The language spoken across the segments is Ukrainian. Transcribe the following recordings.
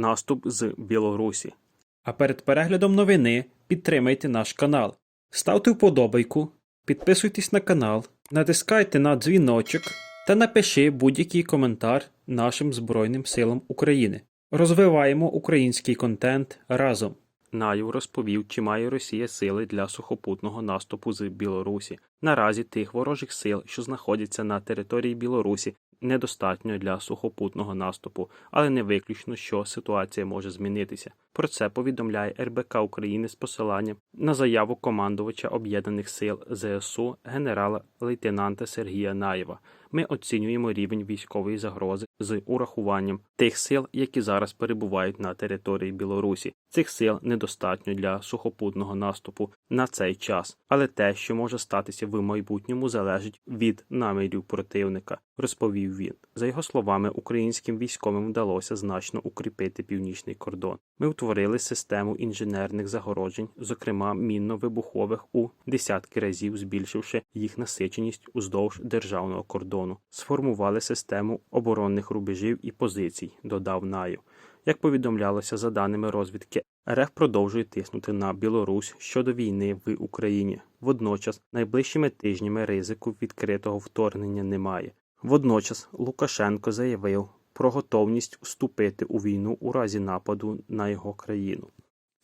наступ з Білорусі. А перед переглядом новини підтримайте наш канал. Ставте вподобайку, підписуйтесь на канал, натискайте на дзвіночок та напиши будь-який коментар нашим Збройним силам України. Розвиваємо український контент разом. Наю розповів, чи має Росія сили для сухопутного наступу з Білорусі. Наразі тих ворожих сил, що знаходяться на території Білорусі, недостатньо для сухопутного наступу, але не виключно, що ситуація може змінитися. Про це повідомляє РБК України з посиланням на заяву командувача об'єднаних сил ЗСУ генерала лейтенанта Сергія Наєва. Ми оцінюємо рівень військової загрози з урахуванням тих сил, які зараз перебувають на території Білорусі. Цих сил недостатньо для сухопутного наступу на цей час, але те, що може статися в майбутньому, залежить від намірів противника, розповів він. За його словами, українським військовим вдалося значно укріпити північний кордон. Ми утворили систему інженерних загороджень, зокрема мінно-вибухових, у десятки разів збільшивши їх насиченість уздовж державного кордону, сформували систему оборонних рубежів і позицій, додав Наєв. Як повідомлялося за даними розвідки, РФ продовжує тиснути на Білорусь щодо війни в Україні. Водночас, найближчими тижнями ризику відкритого вторгнення немає. Водночас Лукашенко заявив про готовність вступити у війну у разі нападу на його країну.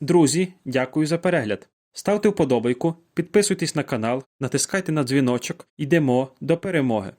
Друзі, дякую за перегляд. Ставте вподобайку, підписуйтесь на канал, натискайте на дзвіночок. Йдемо до перемоги.